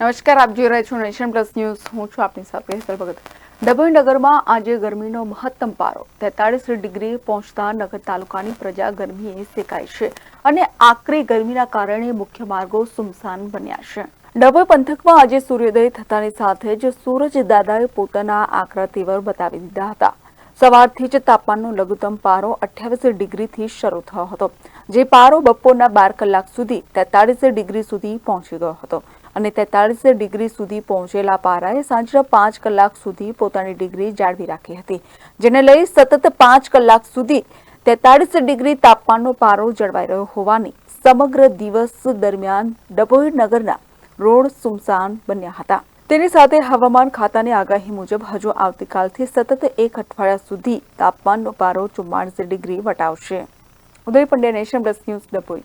નમસ્કાર, આપ જોઈ રહ્યા છો નેશન પ્લસ ન્યૂઝ. હું છું આપની સાથે હેતલ ભગત. ડભોઈ નગરમાં આજે ગરમીનો મહત્તમ પારો તેતાળીસ ડિગ્રી પહોંચતા નગર તાલુકાની પ્રજા ગરમીએ સેકાય છે અને આકરી ગરમીના કારણે મુખ્ય માર્ગો સુમસાન બન્યા છે. ડભોઈ પંથકમાં આજે સૂર્યોદય થતાની સાથે જ સૂરજ દાદાએ પોતાના આકરા તેવર બતાવી દીધા હતા. સવારથી જ તાપમાનનો લઘુત્તમ પારો અઠ્યાવીસ ડિગ્રીથી શરૂ થયો હતો. જે પારો બપોરના બાર કલાક સુધી તેતાળીસ ડિગ્રી સુધી પહોંચી ગયો હતો. અને તેતાળીસ ડિગ્રી સુધી પહોંચેલા પારાએ સાંજના પાંચ કલાક સુધી પોતાની ડિગ્રી જાળવી રાખી હતી, જેને લઈ સતત પાંચ કલાક સુધી તેતાળીસ ડિગ્રી તાપમાનનો પારો જળવાઈ રહ્યો હોવાની સમગ્ર દિવસ દરમિયાન ડભોઈ નગરના રોડ સુમસાન બન્યા હતા. તેની સાથે હવામાન ખાતાની આગાહી મુજબ હજુ આવતીકાલથી સતત એક અઠવાડિયા સુધી તાપમાનનો પારો ચુમ્માળીસ degree વટાવશે. Uday Pandya nation plus news Dabhoi.